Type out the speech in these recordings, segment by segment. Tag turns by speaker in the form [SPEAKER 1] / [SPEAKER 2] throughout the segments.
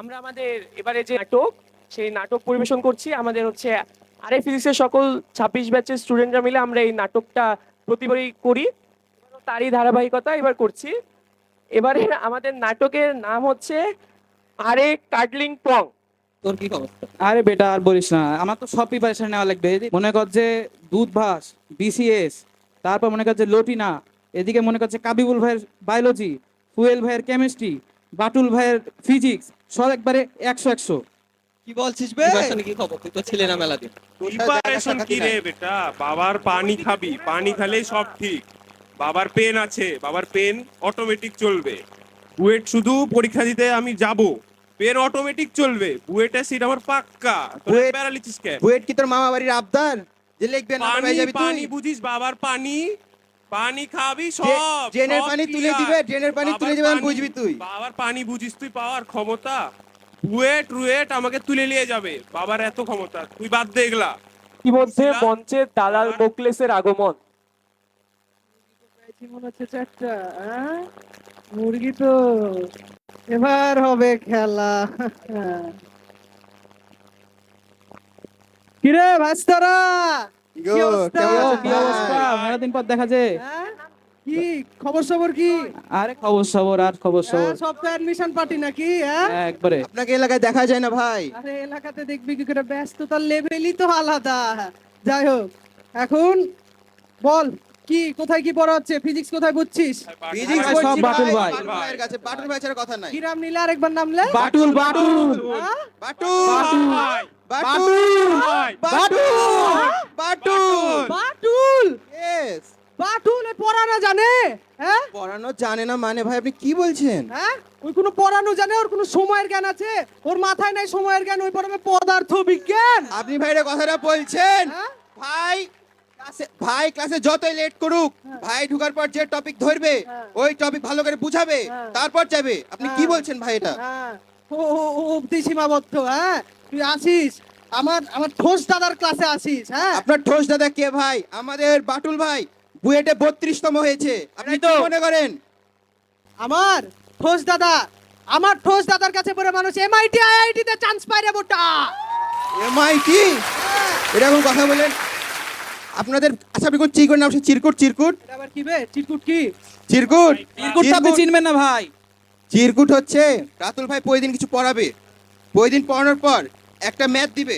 [SPEAKER 1] আমরা আমাদের এবারে যে নাটক সেই নাটক পরিবেশন করছি। আমাদের হচ্ছে আরএ ফিজিক্সের সকল ছাব্বিশ ব্যাচের স্টুডেন্টরা মিলে আমরা এই নাটকটা প্রতিবারই করি। তারই ধারাবাহিকতা এবার করছি। এবারে আমাদের নাটকের নাম হচ্ছে আরে কার্ডলিং পং
[SPEAKER 2] তোর কি খবর?
[SPEAKER 3] আরে বেটা আর বলিস না আমার তো সব প্রিপারেশন নেওয়া লাগবে। এদিকে মনে কর যে দুধ ভাস বিসিএস তারপর মনে কর যে লটিনা এদিকে মনে করছে কাবিবুল ভাইয়ের বায়োলজি ফুয়েল ভাইয়ের কেমিস্ট্রি বাটুল ভাইয়ের ফিজিক্স সব একবারে একশো একশো।
[SPEAKER 4] কি বলছিস বে?
[SPEAKER 2] কি খবর? তুই তো ছিলে না মেলা দিন
[SPEAKER 5] প্রিপারেশন কি রে বেটা? বাবার পানি খাবি। পানি খেলেই সব ঠিক। বাবার পেন আছে। বাবার পেন অটোমেটিক চলবে। বুয়েট শুধু পরীক্ষা দিতে আমি যাব। পেন অটোমেটিক চলবে। বুয়েটের সিট আমার পাক্কা।
[SPEAKER 4] বুয়েট-
[SPEAKER 5] প্যারালিটিস কে
[SPEAKER 4] বুয়েট কি তোর মামা বাড়ির আবদার? যে লিখবে না
[SPEAKER 5] পানি বুঝিস? বাবার পানি পানি খাবি সব
[SPEAKER 4] ড্রেনের পানি তুলে দিবে, ড্রেনের পানি তুলে দিবে, আমি বুঝবি তুই।
[SPEAKER 5] বাবার পানি বুঝিস তুই পাওয়ার ক্ষমতা বুয়েট রুয়েট আমাকে তুলে নিয়ে যাবে বাবার এত ক্ষমতা তুই বাদ দে এগুলা
[SPEAKER 1] ইতিমধ্যে? মঞ্চে দালাল মোকলেসের আগমন
[SPEAKER 6] মনে হচ্ছে চারটা হ্যাঁ? মুরগি তো এবার হবে খেলা কিরে ভাস্তারা
[SPEAKER 3] পর দেখা যায়
[SPEAKER 6] হ্যাঁ? কি? খবর সবর কি?
[SPEAKER 3] আরে খবর সবর আর খবর সবর
[SPEAKER 6] সব তো অ্যাডমিশন পার্টি নাকি হ্যাঁ?
[SPEAKER 3] হ্যাঁ, একবারে।
[SPEAKER 4] আপনাকে এলাকায় দেখা যায় না ভাই।
[SPEAKER 6] আরে এলাকাতে দেখবি কি করে ব্যস্ততার লেভেলই তো আলাদা। যাই হোক এখন বল। কি কোথায় কি পড়া হচ্ছে? ফিজিক্স কোথায় বুঝছিস?
[SPEAKER 4] ফিজিক্স
[SPEAKER 3] ভাই, সব বাটুল ভাই।
[SPEAKER 4] বাটুল ভাইয়ের কাছে বাটুল ভাই ছাড়া কথা নাই।
[SPEAKER 6] কি নাম নিলে? আরেকবার নামলে
[SPEAKER 3] বাটুল বাটুল।
[SPEAKER 6] হ্যাঁ?
[SPEAKER 4] বাটুল।
[SPEAKER 5] ভাই,
[SPEAKER 4] বাটুল।
[SPEAKER 5] ভাই,
[SPEAKER 4] বাটুল। বাটুল।
[SPEAKER 6] বাটুল।
[SPEAKER 4] ইয়েস
[SPEAKER 6] বাটুল পড়ানো জানে? হ্যাঁ?
[SPEAKER 4] পড়ানো জানে না মানে ভাই আপনি কি বলছেন?
[SPEAKER 6] হ্যাঁ? ওই কোনো পড়ানো জানে? ওর কোনো সময়ের জ্ঞান আছে? ওর মাথায় নাই সময়ের জ্ঞান ওই পড়াবে পদার্থ বিজ্ঞান
[SPEAKER 4] আপনি ভাইরা কথাটা বলছেন।
[SPEAKER 6] হ্যাঁ?
[SPEAKER 4] ভাই ভাই ক্লাসে যতই লেট করুক ভাই ঢুকার পর যে টপিক ধরবে
[SPEAKER 6] হ্যাঁ।
[SPEAKER 4] ওই টপিক ভালো করে বুঝাবে
[SPEAKER 6] হ্যাঁ।
[SPEAKER 4] তারপর যাবে। আপনি কি
[SPEAKER 6] হ্যাঁ।
[SPEAKER 4] বলছেন ভাই এটা?
[SPEAKER 6] হ্যাঁ। অব্দি সীমাবদ্ধ হ্যাঁ। তুই আসিস আমার আমার ঠোস দাদার ক্লাসে আসিস হ্যাঁ।
[SPEAKER 4] আপনার ঠোস দাদা কে ভাই? আমাদের বাটুল ভাই বুয়েটে বত্রিশতম হয়েছে। আপনি
[SPEAKER 6] তো।
[SPEAKER 4] মনে করেন?
[SPEAKER 6] আমার ঠোস দাদা আমার ঠোস দাদার কাছে পড়ে মানুষ এমআইটি আইআইটি তে চান্স পায় রে বোটা
[SPEAKER 4] এমআইটি এরকম কথা বলেন আপনাদের আচ্ছা আপনি কোন চিরকুট নাম চিরকুট চিরকুট।
[SPEAKER 6] আবার কি বে? চিটকুট কি?
[SPEAKER 4] চিরকুট।
[SPEAKER 3] চিরকুটটা আপনি চিনবেন না ভাই।
[SPEAKER 4] চিরকুট হচ্ছে রাতুল ভাই প্রতিদিন কিছু পড়াবে। প্রতিদিন পড়ানোর পর একটা ম্যাথ দিবে।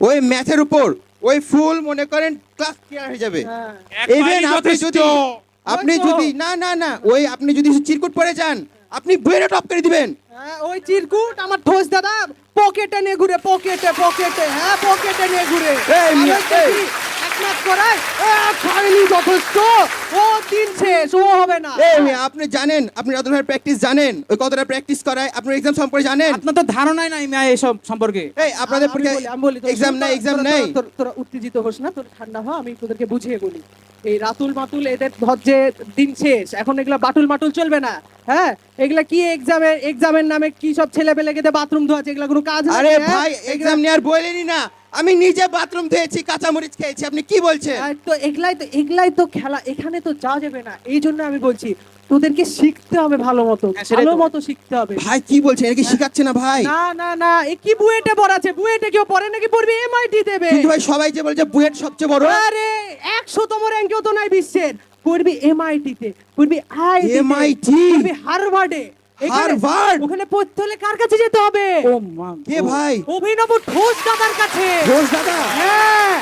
[SPEAKER 4] ওই ম্যাথের উপর ওই ফুল মনে করেন ক্লাস ক্লিয়ার হয়ে যাবে।
[SPEAKER 6] হ্যাঁ।
[SPEAKER 4] ইভেন আপনি যদি আপনি যদি না না না ওই আপনি যদি চিরকুট পড়ে যান আপনি বইটা টপ করে দিবেন।
[SPEAKER 6] হ্যাঁ, ওই চিরকুট আমার ঠোস দাদা পকেটে নিয়ে ঘুরে পকেটে পকেটে হ্যাঁ পকেটে নিয়ে ঘুরে।
[SPEAKER 4] এই মিয়া,
[SPEAKER 6] আমি দেখি, এক মাস করায় এ, যথেষ্ট। ও দিন শেষ ও হবে না।
[SPEAKER 4] এই মেয়ে, আপনি জানেন আপনি রাতুল ভাইয়ের প্র্যাকটিস জানেন। ওই কতটা প্র্যাকটিস করায় আপনার এক্সাম সম্পর্কে জানেন?
[SPEAKER 3] আপনার ধারণাই নাই মিয়া এসব সম্পর্কে।
[SPEAKER 4] এই আপনাদের
[SPEAKER 6] আমি বলি, আমি বলি, তোরা-
[SPEAKER 4] এক্সাম নাই
[SPEAKER 6] তোরা-
[SPEAKER 4] এক্সাম
[SPEAKER 6] তোরা-
[SPEAKER 4] নাই।
[SPEAKER 6] তোরা- তোরা উত্তেজিত হোস না তোর ঠান্ডা হ আমি তোদেরকে বুঝিয়ে বলি। এই রাতুল মাতুল এদের ধর যে দিন শেষ এখন এগুলা বাটুল মাটুল চলবে না। হ্যাঁ? এগুলা কি এক্সামের এক্সামের নামে কি সব ছেলে পেলে গেতে বাথরুম ধোয়াছে এগুলা কোনো কাজ
[SPEAKER 4] আরে
[SPEAKER 6] নাকি, হ্যাঁ?
[SPEAKER 4] ভাই
[SPEAKER 6] এগুলা-
[SPEAKER 4] এক্সাম নেওয়ার বলেনি না। আমি নিজে বাথরুম ধুয়েছি কাঁচামরিচ খেয়েছি আপনি কি বলছেন?
[SPEAKER 6] আর তো এগুলাই তো এগুলাই তো খেলা এখানে তো যাওয়া যাবে না। এই জন্য আমি বলছি তোদেরকে শিখতে হবে ভালো মতো
[SPEAKER 3] হ্যাঁ, সেটাই
[SPEAKER 6] ভালো মতো শিখতে হবে।
[SPEAKER 4] ভাই কি বলছেন? এটা কি শিখাচ্ছে না ভাই?
[SPEAKER 6] না না না এ কি বুয়েটে পড়াচ্ছে বুয়েটে কেউ পড়ে নাকি পড়বি? এমআইটি দেবে।
[SPEAKER 4] কিন্তু ভাই সবাই যে বলছে বুয়েট সবচেয়ে বড়।
[SPEAKER 6] আরে একশোতম র্যাঙ্কেও তো নাই বিশ্বের। পড়বি এমআইটি তে পড়বি আই
[SPEAKER 4] MIT?
[SPEAKER 6] পড়বি হার্ভার্ডে
[SPEAKER 4] হার্ভার্ড?
[SPEAKER 6] ওখানে পড়তে হলে কার কাছে যেতে হবে?
[SPEAKER 3] ও মা
[SPEAKER 4] কে ভাই?
[SPEAKER 6] অভিনব ঘোষ দাদার কাছে।
[SPEAKER 4] ঘোষ দাদা?
[SPEAKER 6] হ্যাঁ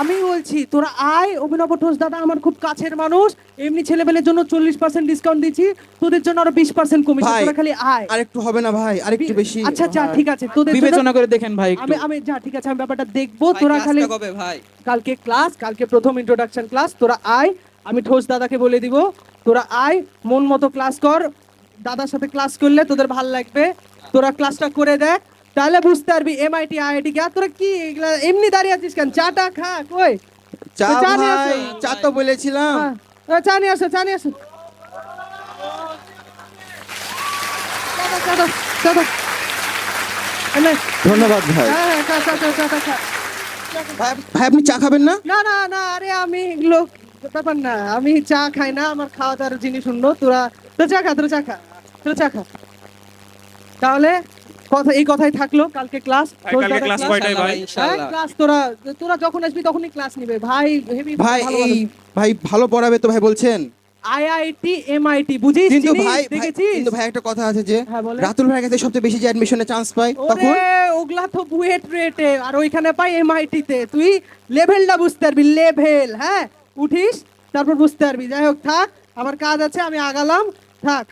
[SPEAKER 6] আমি বলছি তোরা আয় অভিনব ঘোষ দাদা আমার খুব কাছের মানুষ। এমনি ছেলেবেলের জন্য চল্লিশ পার্সেন্ট ডিসকাউন্ট দিচ্ছি তোদের জন্য আরও বিশ পার্সেন্ট কমিশন তোরা খালি আয়।
[SPEAKER 4] আরেকটু হবে না ভাই আরেকটু বেশি।
[SPEAKER 6] আচ্ছা আচ্ছা ঠিক আছে তোদের
[SPEAKER 3] বিবেচনা করে দেখেন ভাই
[SPEAKER 6] আমি আমি যা ঠিক আছে আমি ব্যাপারটা দেখব। তোরা খালি
[SPEAKER 2] কবে ভাই?
[SPEAKER 6] কালকে ক্লাস কালকে প্রথম ইন্ট্রোডাকশন ক্লাস তোরা আয়। আমি ঠোস দাদাকে বলে দিব তোরা আয় মন মতো ক্লাস কর। দাদার সাথে ক্লাস করলে তোদের ভালো লাগবে। তোরা ক্লাসটা করে দেখ। তাহলে বুঝতে পারবি এমআইটি আইআইটি কে তোরা কি এগুলা এমনি দাঁড়িয়ে আছিস কেন? চাটা খা কই?
[SPEAKER 4] চা
[SPEAKER 6] চা
[SPEAKER 4] ভাই চা তো বলেছিলাম।
[SPEAKER 6] হ্যাঁ, চা নিয়ে আসো চা নিয়ে আসো। চা চা চা
[SPEAKER 4] ধন্যবাদ ভাই।
[SPEAKER 6] হ্যাঁ হ্যাঁ চা চা চা চা চা চা
[SPEAKER 4] ভাই আপনি চা খাবেন না?
[SPEAKER 6] না না না আরে আমি এগুলো ব্যাপার না আমি চা খাই না আমার খাওয়া দাওয়ার জিনিস অন্য তোরা তো চা খা তোরা চা খা তোরা চা খা। তাহলে কথা এই কথাই থাকল কালকে ক্লাস
[SPEAKER 5] ভাই, কালকে ক্লাস কয়টায় ভাই?
[SPEAKER 6] ক্লাস তোরা তোরা যখন আসবি তখনই ক্লাস নিবে। ভাই হেভি
[SPEAKER 4] ভাই এই ভাই ভালো পড়াবে তো ভাই বলছেন?
[SPEAKER 6] আইআইটি এমআইটি বুঝিস
[SPEAKER 4] কিন্তু ভাই কিন্তু ভাই একটা কথা আছে যে
[SPEAKER 6] হ্যাঁ বলে
[SPEAKER 4] রাতুল ভাইয়ের কাছে সবচেয়ে বেশি যে অ্যাডমিশনে চান্স পায় তখন?
[SPEAKER 6] ওগুলা তো বুয়েট রেটে আর ওইখানে পাই এমআইটি তে। তুই লেভেলটা বুঝতে পারবি লেভেল হ্যাঁ? উঠিস তারপর বুঝতে পারবি। যাই হোক থাক আমার কাজ আছে আমি আগালাম থাক।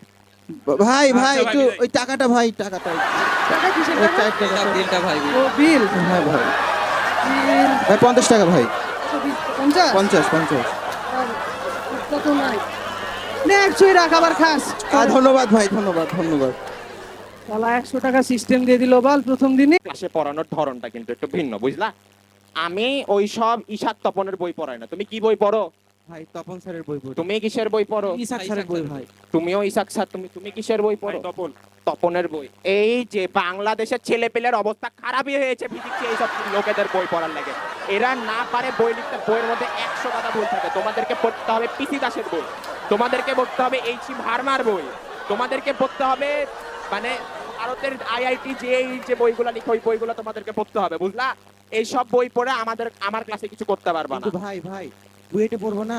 [SPEAKER 4] ভাই
[SPEAKER 5] আচ্ছা,
[SPEAKER 4] ভাই
[SPEAKER 5] ভাই,
[SPEAKER 4] একটু ওই টাকাটা ভাই টাকাটা।
[SPEAKER 6] টাকা কিসের টাকা?
[SPEAKER 2] বিলটা ভাই
[SPEAKER 6] ও বিল
[SPEAKER 4] হ্যাঁ ভাই। ভাই পঞ্চাশ টাকা ভাই?
[SPEAKER 6] পঞ্চাশ?
[SPEAKER 4] পঞ্চাশ পঞ্চাশ।
[SPEAKER 6] কত নাই। নে একশোই রাখ আবার খাস।
[SPEAKER 4] ধন্যবাদ ভাই ধন্যবাদ ধন্যবাদ।
[SPEAKER 6] তাহলে একশো টাকা সিস্টেম দিয়ে দিল বল প্রথম দিনে
[SPEAKER 7] ক্লাসে পড়ানোর ধরনটা কিন্তু একটু ভিন্ন বুঝলা? আমি ওই সব ঈশাত তপনের বই পড়াই না। তুমি কি বই পড়ো?
[SPEAKER 4] ভাই তপন স্যারের বই পড়ি।
[SPEAKER 7] তুমি কিসের বই পড়ো?
[SPEAKER 3] ইসাক স্যারের বই ভাই।
[SPEAKER 7] তুমিও ইসাক স্যার তুমি তুমি কিসের বই পড়ো?
[SPEAKER 5] তপন।
[SPEAKER 7] তপনের বই। এই যে বাংলাদেশের ছেলে পেলের অবস্থা খারাপই হয়েছে এইসব লোকেদের বই পড়ার লাগে। এরা না পারে বই লিখতে বইয়ের মধ্যে একশো কথা ভুল থাকে। তোমাদেরকে পড়তে হবে পিসি দাসের বই। তোমাদেরকে পড়তে হবে এইচ ভার্মার বই। তোমাদেরকে পড়তে হবে মানে ভারতের আইআইটি যে এই যে বইগুলো লিখে ওই বইগুলো তোমাদেরকে পড়তে হবে বুঝলা? এই সব বই পড়ে আমাদের আমার ক্লাসে কিছু করতে পারবা না।
[SPEAKER 4] ভাই ভাই বুয়েটে পড়ব না?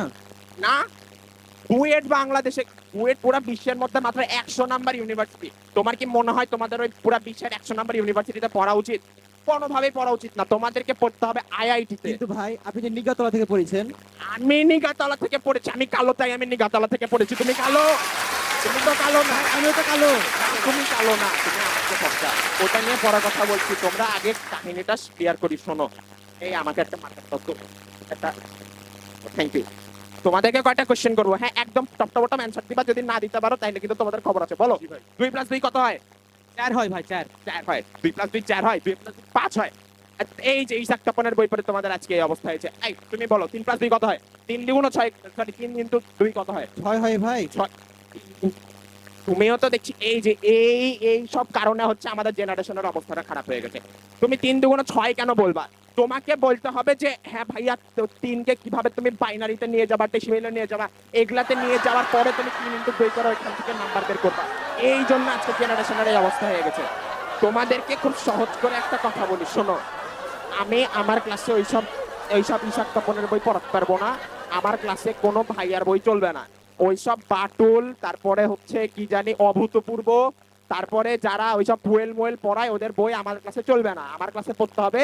[SPEAKER 7] না? বুয়েট বাংলাদেশে বুয়েট পুরো বিশ্বের মধ্যে মাত্র একশো নাম্বার ইউনিভার্সিটি তোমার কি মনে হয় তোমাদের ওই পুরো বিশ্বের একশো নাম্বার ইউনিভার্সিটিতে পড়া উচিত? কোনোভাবেই পড়া উচিত না। তোমাদেরকে পড়তে হবে আইআইটিতে
[SPEAKER 4] কিন্তু ভাই আপনি যে নিগাতলা থেকে পড়েছেন?
[SPEAKER 7] আমি নিগাতলা থেকে পড়েছি। আমি কালো তাই আমি নিগাতলা থেকে পড়েছি। তুমি কালো? ওটা নিয়ে পড়ার কথা বলছি তোমরা আগে কাহিনীটা ক্লিয়ার করি এই আমাকে একটা মার্কার তত্ত্ব ইউ তোমাদেরকে কয়টা কোশ্চেন করব হ্যাঁ একদম টপ টপ টপ অ্যান্সার দিবা যদি না দিতে পারো তাহলে কিন্তু তোমাদের খবর আছে বলো দুই প্লাস দুই কত হয়
[SPEAKER 3] চার হয় ভাই চার
[SPEAKER 7] চার হয় দুই প্লাস দুই চার হয় দুই প্লাস পাঁচ হয় এই যে ইসাক তপনের বই পড়ে তোমাদের আজকে এই অবস্থা হয়েছে তুমি বলো তিন প্লাস দুই কত হয় তিন দ্বিগুণ ছয় সরি তিন কিন্তু দুই কত হয়
[SPEAKER 4] ভয় হয় ভাই
[SPEAKER 7] তুমিও তো দেখছি এই যে এই এই সব কারণে হচ্ছে আমাদের জেনারেশনের অবস্থাটা খারাপ হয়ে গেছে। তুমি তিন দুগুণ ছয় কেন বলবা? তোমাকে বলতে হবে যে হ্যাঁ ভাইয়া তিনকে কীভাবে তুমি বাইনারিতে নিয়ে যাবা ডেসিমেলে নিয়ে যাবা, এগুলাতে নিয়ে যাওয়ার পরে তুমি তিন ইন্টু দুই করো এখান থেকে নাম্বার বের করবা। এই জন্য আজকে জেনারেশনের এই অবস্থা হয়ে গেছে। তোমাদেরকে খুব সহজ করে একটা কথা বলি, শোনো। আমি আমার ক্লাসে ওইসব ওইসব ইশাক তপনের বই পড়াতে পারব না। আমার ক্লাসে কোনো ভাইয়ার বই চলবে না। ওইসব বাটুল তারপরে হচ্ছে কি জানি অভূতপূর্ব তারপরে যারা ওইসব ফুয়েল মোয়েল পড়ায় ওদের বই আমার ক্লাসে চলবে না। আমার ক্লাসে পড়তে হবে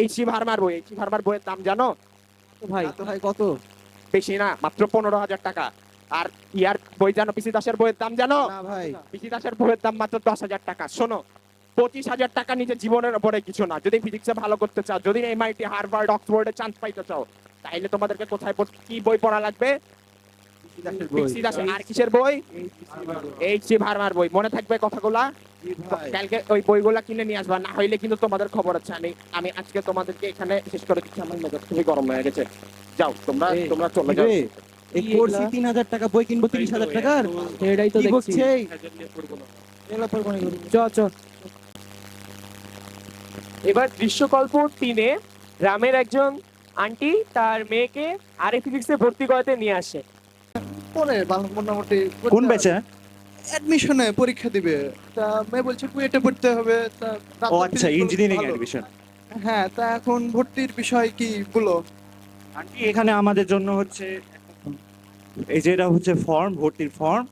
[SPEAKER 7] এইচি ভার্মার বই। এইচি ভার্মার বইয়ের দাম জানো?
[SPEAKER 3] ভাই
[SPEAKER 4] তো ভাই কত?
[SPEAKER 7] বেশি না মাত্র পনেরো হাজার টাকা। আর ইয়ার বই জানো পিসি দাসের বইয়ের দাম জানো?
[SPEAKER 4] ভাই।
[SPEAKER 7] পিসি দাসের বইয়ের দাম মাত্র দশ হাজার টাকা। শোনো পঁচিশ হাজার টাকা নিজের জীবনের উপরে কিছু না। যদি ফিজিক্সে ভালো করতে চাও যদি এমআইটি হার্ভার্ড অক্সফোর্ডে চান্স পাইতে চাও তাইলে তোমাদেরকে কোথায় কি বই পড়া লাগবে? আর কিসের বই? এইচসি ভার্মার বই। মনে থাকবে কথাগুলা? কালকে ওই বইগুলা কিনে নিয়ে আসবা। না হইলে কিন্তু তোমাদের খবর আছে। আমি আমি আজকে তোমাদেরকে এখানে শেষ করে দিচ্ছি। আমার মেজাজ খুবই গরম হয়ে গেছে। যাও তোমরা তোমরা চলে যাও।
[SPEAKER 4] এই টাকা বই কিনবো তিরিশ হাজার টাকার?
[SPEAKER 3] এটাই তো দেখছি।
[SPEAKER 4] বকছে পড়ব না
[SPEAKER 3] চ চ।
[SPEAKER 1] এবার দৃশ্যকল্প তিনে গ্রামের একজন আন্টি তার মেয়েকে আরে ফিজিক্সে ভর্তি করাতে নিয়ে আসে।
[SPEAKER 8] পরে মোটামুটি
[SPEAKER 9] কোন ব্যাচে
[SPEAKER 8] অ্যাডমিশনে পরীক্ষা দিবে। তা মেয়ে বলছে কুয়েটে পড়তে হবে। তা
[SPEAKER 9] ও আচ্ছা ইঞ্জিনিয়ারিং
[SPEAKER 8] ভালো।
[SPEAKER 9] এডমিশন
[SPEAKER 8] হ্যাঁ তা এখন ভর্তির বিষয় কি বলো?
[SPEAKER 9] আন্টি এখানে আমাদের জন্য হচ্ছে এই যে এটা হচ্ছে ফর্ম ভর্তির ফর্ম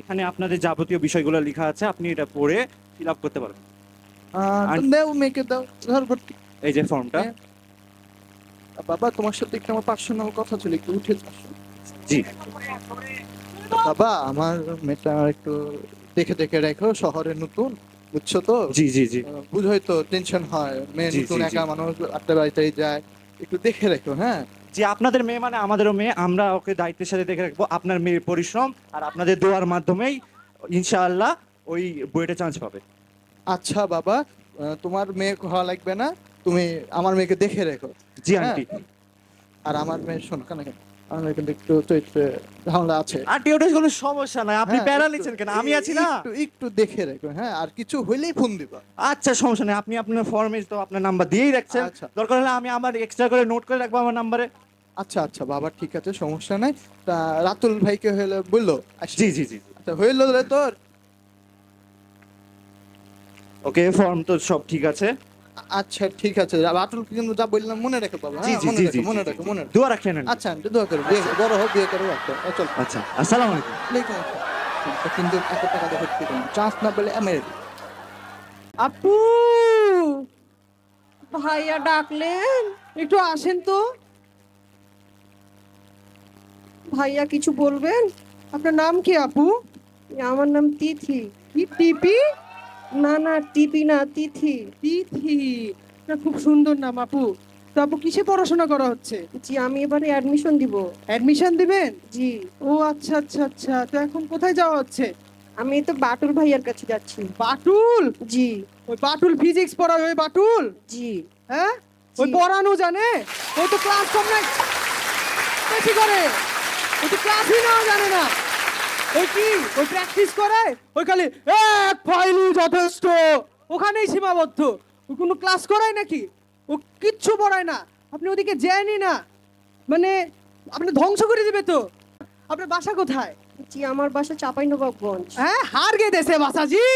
[SPEAKER 9] এখানে আপনাদের যাবতীয় বিষয়গুলো লেখা আছে আপনি এটা পড়ে ফিল আপ করতে পারবেন।
[SPEAKER 8] তো মেয়েকে দাও ধর ভর্তি।
[SPEAKER 9] এই যে ফর্মটা
[SPEAKER 8] হ্যাঁ। বাবা তোমার সাথে একটু আমার পার্সোনাল কথা ছিল একটু উঠে আসো।
[SPEAKER 9] জি।
[SPEAKER 8] বাবা আমার মেয়েটা একটু দেখে দেখে রেখো শহরে নতুন বুঝছ তো?
[SPEAKER 9] জি জি জি।
[SPEAKER 8] বুঝোই তো টেনশন হয় মেয়ে নতুন একা মানুষ আটটা বাড়িতেই যায় একটু দেখে রেখো হ্যাঁ?
[SPEAKER 9] যে আপনাদের মেয়ে মানে আমাদেরও মেয়ে আমরা ওকে দায়িত্বের সাথে দেখে রাখব আপনার মেয়ের পরিশ্রম আর আপনাদের দোয়ার মাধ্যমেই ইনশাআল্লাহ ওই বইটা চান্স পাবে।
[SPEAKER 8] আচ্ছা বাবা তোমার মেয়ে হওয়া লাগবে না তুমি আমার মেয়েকে দেখে রেখো।
[SPEAKER 9] জি
[SPEAKER 8] হ্যাঁ।
[SPEAKER 9] আন্টি।
[SPEAKER 8] আর আমার মেয়ে শোন কেন? কিন্তু একটু চরিত্রে ঝামেলা আছে।
[SPEAKER 9] আন্টি ওটা কোনো সমস্যা নাই। আপনি
[SPEAKER 8] হ্যাঁ,
[SPEAKER 9] প্যারা
[SPEAKER 8] একটু-
[SPEAKER 9] নিচ্ছেন কেন? আমি আছি না?
[SPEAKER 8] একটু একটু দেখে রেখো হ্যাঁ আর কিছু হইলেই ফোন দিবা।
[SPEAKER 9] আচ্ছা সমস্যা নেই। আপনি আপনার ফর্মে তো আপনার নাম্বার দিয়েই রাখছেন।
[SPEAKER 8] আচ্ছা।
[SPEAKER 9] দরকার হলে আমি আমার এক্সট্রা করে নোট করে রাখব আমার নাম্বারে
[SPEAKER 8] আচ্ছা আচ্ছা বাবা ঠিক আছে সমস্যা নাই। তা রাতুল ভাইকে হলে বলল।
[SPEAKER 9] জি জি জি
[SPEAKER 8] আচ্ছা হইল রে তোর।
[SPEAKER 9] ওকে ফর্ম তো সব ঠিক আছে।
[SPEAKER 8] আচ্ছা ঠিক আছে। রাতুল কিন্তু যা বললাম মনে রেখো বাবা
[SPEAKER 9] জি
[SPEAKER 8] হ্যাঁ,
[SPEAKER 9] জি
[SPEAKER 8] মনে
[SPEAKER 9] জি
[SPEAKER 8] রেখো, মনে রেখো মনে রেখো।
[SPEAKER 9] দোয়া রাখেন
[SPEAKER 8] আচ্ছা আন্টি দোয়া করো বিয়ে বড় হোক বিয়ে করো একটা চল।
[SPEAKER 9] আচ্ছা আসসালামু আলাইকুম।
[SPEAKER 8] ওয়ালাইকুম আসসালাম। কিন্তু এত টাকা দেখো চান্স না পেলে মেরে
[SPEAKER 6] আপু! ভাইয়া ডাকলেন। একটু আসেন তো।
[SPEAKER 10] ভাইয়া কিছু বলবেন?
[SPEAKER 6] আপনার নাম কি আপু?
[SPEAKER 10] আমার নাম তিথি।
[SPEAKER 6] কি টিপি
[SPEAKER 10] না না টিপি না তিথি।
[SPEAKER 6] তিথি? না খুব সুন্দর নাম আপু। তো আপু কিসে পড়াশোনা করা হচ্ছে?
[SPEAKER 10] জি আমি এবারে অ্যাডমিশন দিব।
[SPEAKER 6] অ্যাডমিশন দিবেন?
[SPEAKER 10] জি।
[SPEAKER 6] ও আচ্ছা আচ্ছা আচ্ছা। তো এখন কোথায় যাওয়া হচ্ছে?
[SPEAKER 10] আমি তো বাটুল ভাইয়ার কাছে যাচ্ছি।
[SPEAKER 6] বাটুল?
[SPEAKER 10] জি।
[SPEAKER 6] ওই বাটুল ফিজিক্স পড়ায় ওই বাটুল?
[SPEAKER 10] জি।
[SPEAKER 6] হ্যাঁ? ওই পড়ানো জানে? ও তো ক্লাস কম না বেশি করে। ও তো ক্লাসই নাও জানে না। ওই কি? ওই প্র্যাকটিস করে ওই খালি এক ফাইলই যথেষ্ট। ওখানেই সীমাবদ্ধ। ও কোনো ক্লাস করায় নাকি? ও কিচ্ছু পড়ায় না। আপনি ওদিকে যায়নি না। মানে আপনি ধ্বংস করে দিবে তো। আপনার বাসা কোথায়?
[SPEAKER 10] জি আমার বাসা চাপাই নবাবগঞ্জ
[SPEAKER 6] হ্যাঁ হার গে দেশে বাসাজি।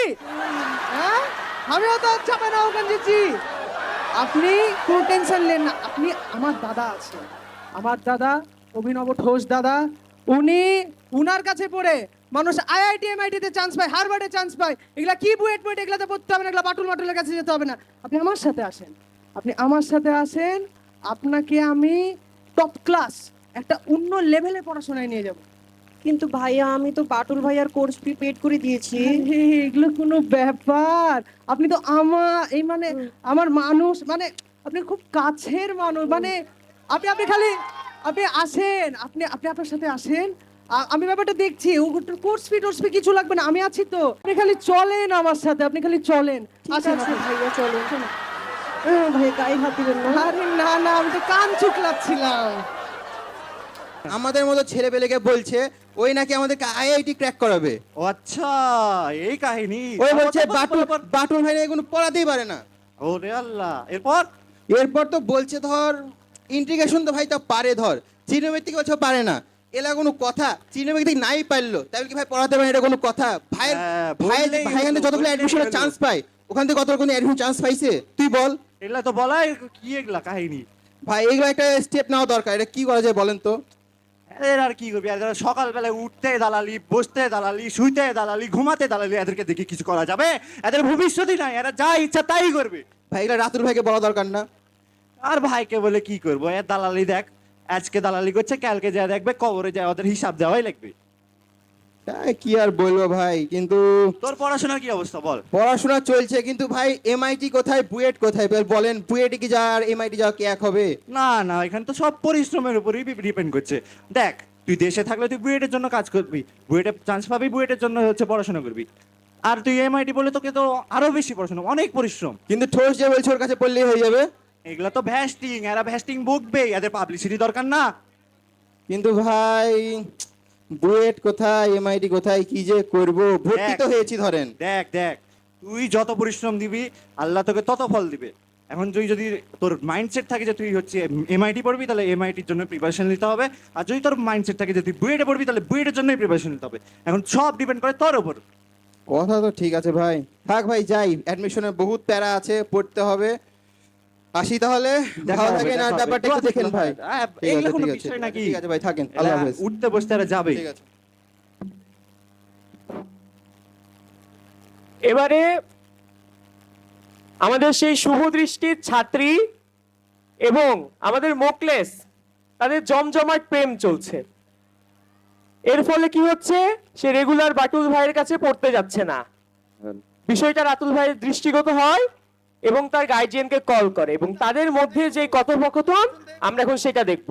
[SPEAKER 6] হ্যাঁ আমিও তো চাপাই নবাবগঞ্জেছি আপনি কোনো টেনশন নেন না। আপনি আমার দাদা আছে আমার দাদা অভিনব ঘোষ দাদা। উনি উনার কাছে পড়ে মানুষ আইআইটি এমআইটি তে চান্স পায় হারবার্ডে চান্স পায়। এগুলা কি বুয়েট বুয়েট এগুলাতে পড়তে হবে না এগুলা বাটুল বাটুলের কাছে যেতে হবে না। আপনি আমার সাথে আসেন। আপনি আমার সাথে আসেন আপনাকে আমি টপ ক্লাস একটা অন্য লেভেলে পড়াশোনায় নিয়ে যাব।
[SPEAKER 10] কিন্তু ভাইয়া আমি তো বাটুল ভাইয়ার কোর্স ফি পেড করে দিয়েছি।
[SPEAKER 6] এগুলো কোনো ব্যাপার। আপনি তো আমার এই মানে আমার মানুষ মানে আপনি খুব কাছের মানুষ। মানে আপনি আপনি খালি আপনি আসেন আপনি আপনি আপনার সাথে আসেন আমি ব্যাপারটা দেখছি ও কোর্স ফি টোর্স ফি কিছু লাগবে না। আমি আছি তো। আপনি খালি চলেন আমার সাথে আপনি খালি চলেন।
[SPEAKER 10] ঠিক
[SPEAKER 6] আসেন
[SPEAKER 10] ভাইয়া চলো আহ, গায়ে হাত দিবেন না।
[SPEAKER 6] আরে না না আমি তো কান চুকলাচ্ছিলাম।
[SPEAKER 4] আমাদের মতো ছেলেপেলেকে বলছে ওই নাকি আমাদেরকে আইআইটি ক্র্যাক করাবে।
[SPEAKER 9] আচ্ছা এই কাহিনী।
[SPEAKER 4] ওই বলছে বাটুল বাটুল ভাই এগুলো পড়াতেই পারে না।
[SPEAKER 9] ওরে আল্লাহ এরপর?
[SPEAKER 4] এরপর তো বলছে ধর ইন্টিগ্রেশন তো ভাই তা পারে ধর। চিনোমেট্রিক বলছে পারে না। এলা কোনো কথা? চিনোমেট্রিক নাই পারল। তাই কি ভাই পড়াতে পারে এটা কোনো কথা? ভাই এখান থেকে
[SPEAKER 9] হলো,
[SPEAKER 4] যতগুলো অ্যাডমিশনের চান্স পায় ওখান থেকে কত কোনো অ্যাডমিশন চান্স পাইছে? তুই বল।
[SPEAKER 9] এগুলা তো বলাই কি এগুলা কাহিনী?
[SPEAKER 4] ভাই এগুলো একটা স্টেপ নেওয়া দরকার। এটা কি করা যায় বলেন তো?
[SPEAKER 9] এদের আর কি করবি? এদের সকালবেলায় উঠতে দালালি বসতে দালালি শুইতে দালালি ঘুমাতে দালালি এদেরকে দেখে কিছু করা যাবে? এদের ভবিষ্যৎই নাই এরা যা ইচ্ছা তাই করবে।
[SPEAKER 4] ভাই এগুলো রাতুল ভাইকে বলা দরকার না।
[SPEAKER 9] আর ভাইকে বলে কি করব? এর দালালি দেখ আজকে দালালি করছে কালকে যা দেখবে কবরে যায় ওদের হিসাব দেওয়াই লাগবে।
[SPEAKER 4] কি আর বলব ভাই কিন্তু
[SPEAKER 9] তোর পড়াশোনার কি অবস্থা বল?
[SPEAKER 4] পড়াশোনা চলছে কিন্তু ভাই এমআইটি কোথায় বুয়েট কোথায়? বল- বলেন বুয়েটে কি যা আর এমআইটি যাওয়া কি এক হবে?
[SPEAKER 9] না না এখানে তো সব পরিশ্রমের উপরই ডিপেন্ড করছে। দেখ তুই দেশে থাকলে তুই বুয়েটের জন্য কাজ করবি বুয়েটে চান্স পাবি বুয়েটের জন্য হচ্ছে পড়াশোনা করবি। আর তুই এমআইটি বলে তোকে তো আরও বেশি পড়াশোনা অনেক পরিশ্রম।
[SPEAKER 4] কিন্তু ঠোস যে বলছে ওর কাছে পড়লেই হয়ে যাবে।
[SPEAKER 9] এগুলা তো ভ্যাস্টিং এরা ভ্যাস্টিং বকবে এদের পাবলিসিটি দরকার না।
[SPEAKER 4] কিন্তু ভাই বুয়েট কোথায় এমআইটি কোথায় কি যে করব? ভর্তি তো হয়েছি ধরেন।
[SPEAKER 9] দেখ দেখ তুই যত পরিশ্রম দিবি আল্লাহ তোকে তত ফল দিবে। এখন তুই যদি তোর মাইন্ডসেট থাকে যে তুই হচ্ছে এমআইটি পড়বি তাহলে এমআইটির জন্য প্রিপারেশন নিতে হবে। আর যদি তোর মাইন্ডসেট থাকে যে তুই বুয়েটে পড়বি তাহলে বুয়েটের জন্যই প্রিপারেশন নিতে হবে। এখন সব ডিপেন্ড করে তোর উপর।
[SPEAKER 4] কথা তো ঠিক আছে ভাই। থাক ভাই যাই। অ্যাডমিশনের বহুত প্যারা আছে পড়তে হবে। আসি তাহলে? ভালো থাকেন আর ব্যাপারটা একটু দেখেন ভাই।
[SPEAKER 9] হ্যাঁ,
[SPEAKER 4] ঠিক
[SPEAKER 9] কোনো বিষয় নাকি?
[SPEAKER 4] ঠিক আছে ভাই থাকেন। আল্লাহ হাফেজ।
[SPEAKER 9] উঠতে বসতে এরা যাবেই।
[SPEAKER 4] ঠিক আছে।
[SPEAKER 1] এবারে আমাদের সেই শুভ দৃষ্টির ছাত্রী এবং আমাদের মোকলেস তাদের জমজমাট প্রেম চলছে। এর ফলে কি হচ্ছে? সে রেগুলার বাটুল ভাইয়ের কাছে পড়তে যাচ্ছে না। বিষয়টা রাতুল ভাইয়ের দৃষ্টিগত হয় এবং তার গার্জিয়ানকে কল করে এবং তাদের মধ্যে যে কথোপকথন আমরা এখন সেটা দেখব।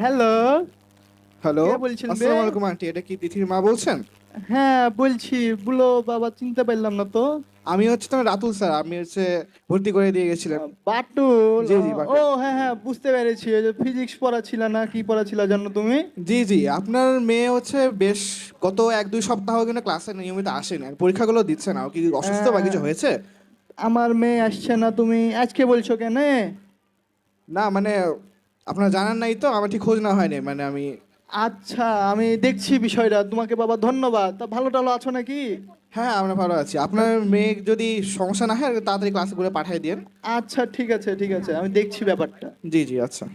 [SPEAKER 6] হ্যালো
[SPEAKER 8] হ্যালো
[SPEAKER 6] কে বলছেন বে?
[SPEAKER 8] আসসালামু আলাইকুম আন্টি। এটা কি তিথির মা বলছেন?
[SPEAKER 6] হ্যাঁ বলছি। বলো বাবা চিনতে পারলাম না তো।
[SPEAKER 8] আমি হচ্ছে তোমার রাতুল স্যার আমি হচ্ছে ভর্তি করে দিয়ে গেছিলাম।
[SPEAKER 6] বাটুল
[SPEAKER 8] জি, জি,
[SPEAKER 6] ও হ্যাঁ হ্যাঁ বুঝতে পেরেছি ওই যে ফিজিক্স পড়া ছিল না কি পড়া ছিল জানো তুমি?
[SPEAKER 8] জি জি আপনার মেয়ে হচ্ছে বেশ গত এক দুই সপ্তাহ কিন্তু ক্লাসে নিয়মিত আসেনি আর পরীক্ষাগুলো দিচ্ছে না ও কি অসুস্থ বা কিছু হয়েছে?
[SPEAKER 6] আমার মেয়ে আসছে না তুমি আজকে বলছো কেন?
[SPEAKER 8] না মানে আপনারা জানেন নাই তো আমার ঠিক খোঁজ না হয়নি মানে আমি
[SPEAKER 11] আচ্ছা আমি দেখছি বিষয়টা। তোমাকে বাবা ধন্যবাদ। তা ভালো টালো আছো নাকি?
[SPEAKER 8] হ্যাঁ আমরা ভালো আছি। আপনার মেয়ে যদি সমস্যা না হয় তাড়াতাড়ি ক্লাসে করে পাঠিয়ে দিন
[SPEAKER 11] আচ্ছা ঠিক আছে ঠিক আছে। আমি দেখছি ব্যাপারটা।
[SPEAKER 8] জি জি আচ্ছা।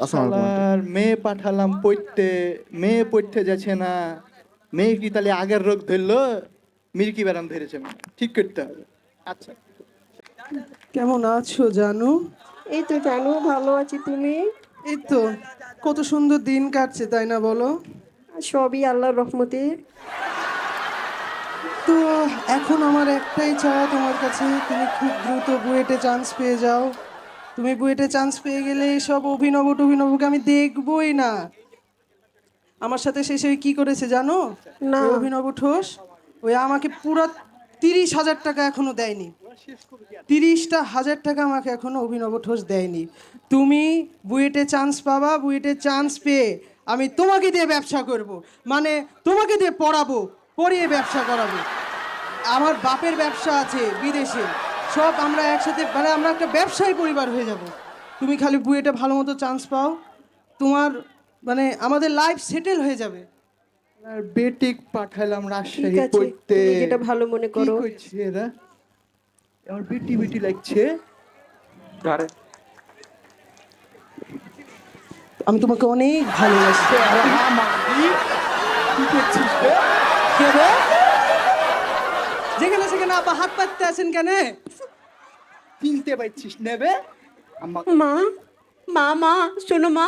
[SPEAKER 8] আসসালামু
[SPEAKER 11] আর মেয়ে পাঠালাম পড়তে। মেয়ে পড়তে যাচ্ছে না। মেয়ে কি তাহলে আগের রোগ ধরলো? মির্কি ব্যারাম ধরেছে। ঠিক করতে হবে। আচ্ছা।
[SPEAKER 6] কেমন আছো জানু?
[SPEAKER 10] এই তো জানো ভালো আছি। তুমি?
[SPEAKER 6] এই তো। কত সুন্দর দিন কাটছে তাই না বলো?
[SPEAKER 10] সবই আল্লাহর রহমতে।
[SPEAKER 6] তো এখন আমার একটাই চাওয়া তোমার কাছে তুমি খুব দ্রুত বুয়েটে চান্স পেয়ে যাও। তুমি বুয়েটে চান্স পেয়ে গেলে সব অভিনব টভিনবকে আমি দেখবই না। আমার সাথে শেষে কি করেছে জানো?
[SPEAKER 10] না।
[SPEAKER 6] অভিনব ঠোস ওই আমাকে পুরো তিরিশ হাজার টাকা এখনও দেয়নি। তিরিশটা হাজার টাকা আমাকে এখনও অভিনব ঠোস দেয়নি। তুমি বুয়েটে চান্স পাবা, বুয়েটে চান্স পেয়ে আমি তোমাকে দিয়ে ব্যবসা করব। মানে তোমাকে দিয়ে পড়াবো, পড়িয়ে ব্যবসা করাবো। আমার বাপের ব্যবসা আছে বিদেশে। সব আমরা একসাথে মানে আমরা একটা ব্যবসায়ী পরিবার হয়ে যাব। তুমি খালি বুয়েটে ভালো মতো চান্স পাও। তোমার মানে আমাদের লাইফ সেটেল হয়ে যাবে।
[SPEAKER 11] বেটিক পাঠালাম
[SPEAKER 10] ঠিক
[SPEAKER 11] রাজশাহী
[SPEAKER 10] আছে
[SPEAKER 11] পড়তে।
[SPEAKER 10] তুমি যেটা ভালো মনে
[SPEAKER 11] কি
[SPEAKER 10] করো।
[SPEAKER 11] করছে এরা? আমার বেটি বেটি লাগছে।
[SPEAKER 6] আমি তোমাকে অনেক ভালোবাসি।
[SPEAKER 11] কি করছিস রে?
[SPEAKER 6] কে? যেখানে সেখানে আবার হাত পাততে আছেন কেন?
[SPEAKER 11] চিনতে পারছিস নেবে? আম্মা।
[SPEAKER 10] মা মা মা শোনো মা।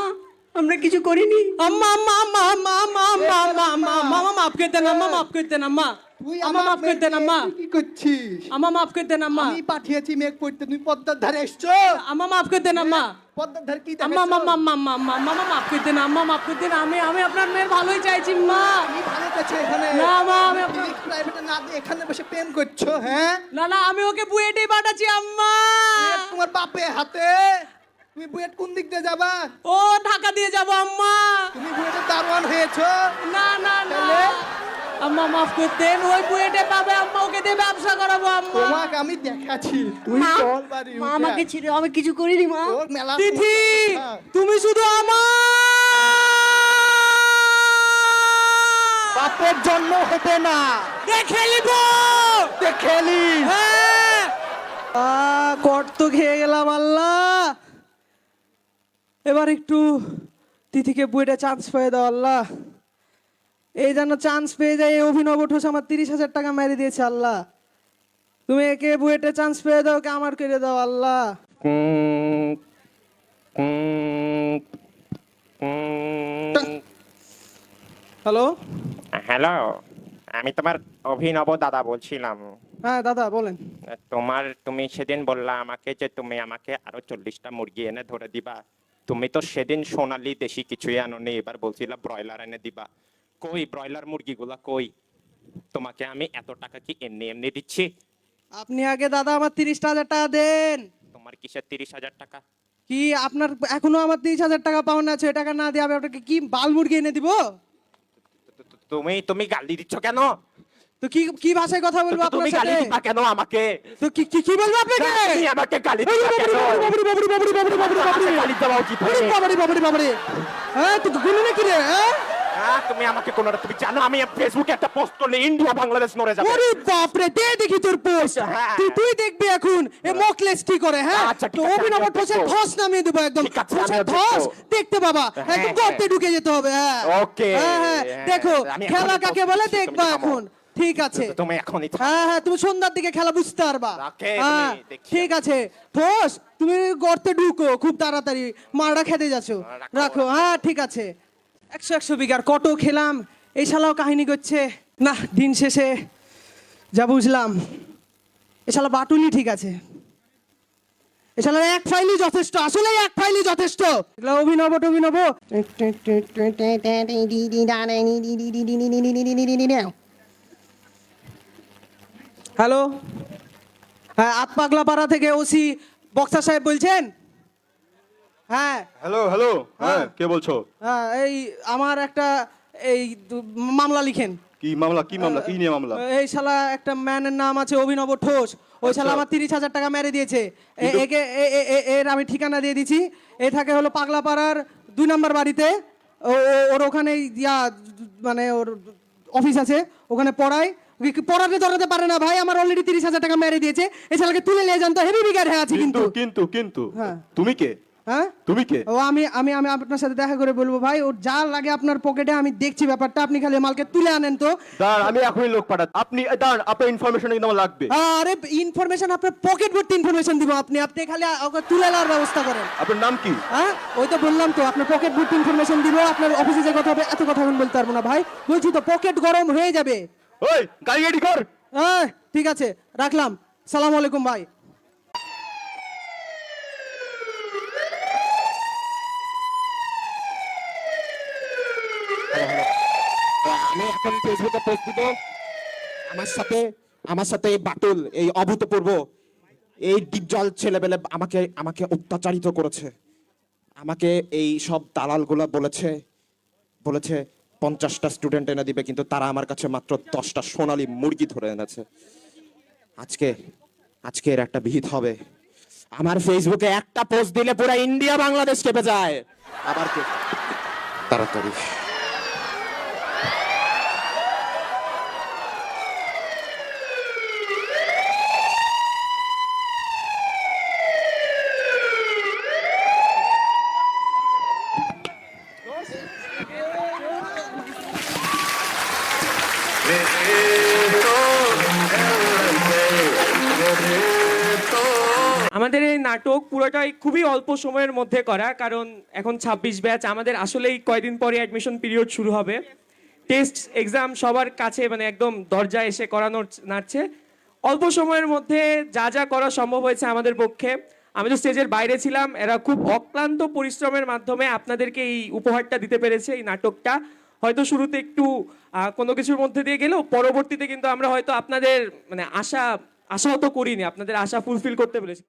[SPEAKER 10] আমরা কিছু করিনি
[SPEAKER 6] আম্মা আম্মা আম্মা আম্মা আম্মা আম্মা আম্মা আম্মা আম্মা আম্মা মাফ করে দেন আম্মা মাফ করে দেন আম্মা আম্মা মাফ করে দেন আম্মা
[SPEAKER 11] কি করছিস
[SPEAKER 6] আম্মা মাফ করে দেন আম্মা
[SPEAKER 11] আমি পাঠিয়েছি মেঘ পড়তে তুমি পদ্মার ধারে এসছো
[SPEAKER 6] আম্মা মাফ করে দেন আম্মা
[SPEAKER 11] পদ্মার ধারে কি
[SPEAKER 6] আম্মা? আম্মা আম্মা আম্মা আম্মা আম্মা মাফ করে দেন আম্মা মাফ করে দেন আমি আমি আপনার মেয়ের ভালোই চাইছি মা
[SPEAKER 11] কি ভালো করছ এখানে
[SPEAKER 6] না, মা, আমি আপনার-
[SPEAKER 11] প্রাইভেটে না দিয়ে এখানে বসে প্রেম করছ হ্যাঁ
[SPEAKER 6] না না আমি ওকে বুয়েটেই পাঠাচ্ছি আম্মা
[SPEAKER 11] তোমার বাপে হাতে তুমি বুয়েট কোন দিক দিয়ে যাবা?
[SPEAKER 6] ও ঢাকা দিয়ে যাব আম্মা।
[SPEAKER 11] তুমি বুয়েটের দারোয়ান হয়েছো?
[SPEAKER 6] না না না। আম্মা মাফ করে দেন ওই বুয়েটে পাবে আম্মা ওকে দিয়ে ব্যবসা করাবো আম্মা।
[SPEAKER 11] তোমাকে আমি দেখাচ্ছি। তুই চল বাড়ি
[SPEAKER 10] মা আমাকে ছেড়ে আমি কিছু করিনি মা।
[SPEAKER 11] হ্যাঁ।
[SPEAKER 6] তুমি শুধু আমার।
[SPEAKER 11] বাপের জন্ম হতে না।
[SPEAKER 6] দেখে নিব
[SPEAKER 11] দেখে নিস
[SPEAKER 6] হ্যাঁ। কট তো খেয়ে গেলাম আল্লাহ। এবার একটু তিথিকে বুয়েটে চান্স পেয়ে দাও আল্লাহ। এই যেন চান্স পেয়ে যায় এই অভিনব ঠোস আমার তিরিশ হাজার টাকা মেরে দিয়েছে আল্লাহ। তুমি একে বুয়েটে চান্স পেয়ে দাও কে আমার করে দাও আল্লাহ। হ্যালো?
[SPEAKER 7] হ্যালো আমি তোমার অভিনব দাদা বলছিলাম।
[SPEAKER 6] হ্যাঁ দাদা বলেন।
[SPEAKER 7] তোমার তুমি সেদিন বললা আমাকে যে তুমি আমাকে আরও চল্লিশটা মুরগি এনে ধরে দিবা। তুমি তো সেদিন সোনালি দেশি কিছুই আনোনি এবার বলছিলা ব্রয়লার এনে দিবা। কই ব্রয়লার মুরগিগুলা কই? তোমাকে আমি এত টাকা কি এমনি এমনি দিচ্ছি?
[SPEAKER 6] আপনি আগে দাদা আমার তিরিশ হাজার টাকা দেন।
[SPEAKER 7] তোমার কিসের তিরিশ হাজার টাকা?
[SPEAKER 6] কি আপনার এখনও আমার তিরিশ হাজার টাকা পাওনা আছে ওই টাকা না দিয়ে আমি আপনাকে কি বাল মুরগি এনে দিব?
[SPEAKER 7] তুমি তুমি গালি দিচ্ছ কেন
[SPEAKER 6] তো কি কি ভাষায় কথা বলব আপনার
[SPEAKER 7] গালি
[SPEAKER 6] সাথে?
[SPEAKER 7] দিবা কেন আমাকে?
[SPEAKER 6] তো কি কি কি বলব আপনাকে?
[SPEAKER 7] তুমি আমাকে গালি দিবা কেন?
[SPEAKER 6] বাবরি বাবরি বাবরি বাবরি বাবরি বাবরি
[SPEAKER 7] গালি দেওয়া উচিত হয়নি।
[SPEAKER 6] বাবরি বাবরি বাবরি। হ্যাঁ তুই গুলি নাকি রে হ্যাঁ?
[SPEAKER 7] তুমি আমাকে কোন তুমি জানো আমি ফেসবুকে একটা পোস্ট করলে ইন্ডিয়া বাংলাদেশ নড়ে যাবে।
[SPEAKER 6] ওরে বাপ রে দে দেখি তোর পোস্ট
[SPEAKER 7] হ্যাঁ।
[SPEAKER 6] তুই তুই দেখবি এখন এ মকলেস কি করে হ্যাঁ?
[SPEAKER 7] আচ্ছা,
[SPEAKER 6] তো অভিনব
[SPEAKER 7] আমিও
[SPEAKER 6] ধস নামিয়ে দেবো একদম। ধস দেখতে বাবা একদম গর্তে
[SPEAKER 7] হ্যাঁ।
[SPEAKER 6] ঢুকে যেতে হবে হ্যাঁ।
[SPEAKER 7] ওকে,
[SPEAKER 6] হ্যাঁ হ্যাঁ। দেখো খেলা কাকে বলে? দেখবা এখন। ঠিক আছে।
[SPEAKER 7] তুমি এখনই
[SPEAKER 6] হ্যাঁ হ্যাঁ তুমি সন্ধ্যার দিকে খেলা বুঝতে পারবা। হ্যাঁ ঠিক আছে। ঠোস তুমি গর্তে ঢুকো খুব তাড়াতাড়ি। মারা খেতে যাচ্ছ।
[SPEAKER 7] রাখো।
[SPEAKER 6] রাখো। হ্যাঁ ঠিক আছে। একশো একশো বিঘার কত খেলাম। এই শালাও কাহিনী করছে। না দিন শেষে। যা বুঝলাম। এ শালা বাটুলি ঠিক আছে। এ শালা এক ফাইলই যথেষ্ট। আসলে এক ফাইলই যথেষ্ট। এগুলো অভিনব অভিনব হ্যালো? হ্যাঁ আতপাগলা পাড়া থেকে ওসি বক্সা সাহেব বলছেন? হ্যাঁ।
[SPEAKER 9] Hello hello. হ্যাঁ কে বলছো?
[SPEAKER 6] হ্যাঁ এই আমার একটা এই মামলা লিখেন।
[SPEAKER 9] কি মামলা কি মামলা? কি নিয়ে মামলা?
[SPEAKER 6] এই শালা একটা ম্যানের নাম আছে অভিনব ঠোস। ওই শালা
[SPEAKER 9] আচ্ছা।
[SPEAKER 6] আমার তিরিশ হাজার টাকা মেরে দিয়েছে। একে এর আমি ঠিকানা দিয়ে দিছি। এ থাকে হলো পাগলাপাড়ার দুই নম্বর বাড়িতে। ওর ওখানে ইয়া মানে ওর অফিস আছে। ওখানে পড়ায়। পড়াতে ধরাতে পারে না ভাই? আমার অলরেডি তিরিশ হাজার টাকা মেরে দিয়েছে। ছেলেকে তুলে নিয়ে যান তো। হেভি বিগার হয়ে আছে কিন্তু।
[SPEAKER 12] কিন্তু কিন্তু
[SPEAKER 6] হ্যাঁ।
[SPEAKER 12] তুমি কে?
[SPEAKER 6] হ্যাঁ?
[SPEAKER 12] তুমি কে?
[SPEAKER 6] ও আমি আমি আমি আপনার সাথে দেখা করে বলব ভাই। ওর যা লাগে আপনার পকেটে আমি দেখছি ব্যাপারটা। আপনি খালি মালকে তুলে আনেন তো।
[SPEAKER 12] দাঁড়ান আমি এখনই লোক পাঠাচ্ছি। আপনি এ, দাঁড়ান আপনার ইনফরমেশন কিন্তু আমার লাগবে।
[SPEAKER 6] আরে ইনফরমেশন আপনার পকেট ভর্তি ইনফরমেশন দিব আপনি। আপনি খালি ওকে তুলে নেওয়ার ব্যবস্থা করেন।
[SPEAKER 12] আপনার নাম কি?
[SPEAKER 6] হ্যাঁ? ওই তো বললাম তো আপনার পকেট ভর্তি ইনফরমেশন দিব। আপনার অফিসে যে কথা হবে এত কথা এখন বলতে পারব না ভাই। বলছি তো পকেট গরম হয়ে যাবে।
[SPEAKER 12] ওই গাড়ি রেডি কর।
[SPEAKER 6] হ্যাঁ ঠিক আছে রাখলাম। সালাম আলাইকুম ভাই।
[SPEAKER 7] আমি এখন ফেসবুকে পোস্ট দিব। আমার সাথে আমার সাথে এই বাটুল এই অভূতপূর্ব এই ডিপজল ছেলেবেলে আমাকে আমাকে অত্যাচারিত করেছে। আমাকে এই সব দালালগুলো বলেছে বলেছে পঞ্চাশটা স্টুডেন্ট এনে দিবে, কিন্তু তারা আমার কাছে মাত্র দশটা সোনালি মুরগি ধরে এনেছে। আজকে আজকে এর একটা বিহিত হবে। আমার ফেসবুকে একটা পোস্ট দিলে পুরো ইন্ডিয়া বাংলাদেশ কেঁপে যায়। আবার কে? তাড়াতাড়ি।
[SPEAKER 1] আমাদের এই নাটক পুরোটাই খুবই অল্প সময়ের মধ্যে করা, কারণ এখন ছাব্বিশ ব্যাচ। আমাদের আসলেই কয়দিন পরে অ্যাডমিশন পিরিয়ড শুরু হবে। টেস্ট এক্সাম সবার কাছে মানে একদম দরজা এসে করানোর নাড়ছে। অল্প সময়ের মধ্যে যা যা করা সম্ভব হয়েছে আমাদের পক্ষে। আমি তো স্টেজের বাইরে ছিলাম, এরা খুব অক্লান্ত পরিশ্রমের মাধ্যমে আপনাদেরকে এই উপহারটা দিতে পেরেছে এই নাটকটা। হয়তো শুরুতে একটু কোনো কিছুর মধ্যে দিয়ে গেলেও পরবর্তীতে কিন্তু আমরা হয়তো আপনাদের মানে আশা, আশাও তো করিনি, আপনাদের আশা ফুলফিল করতে পেরেছি।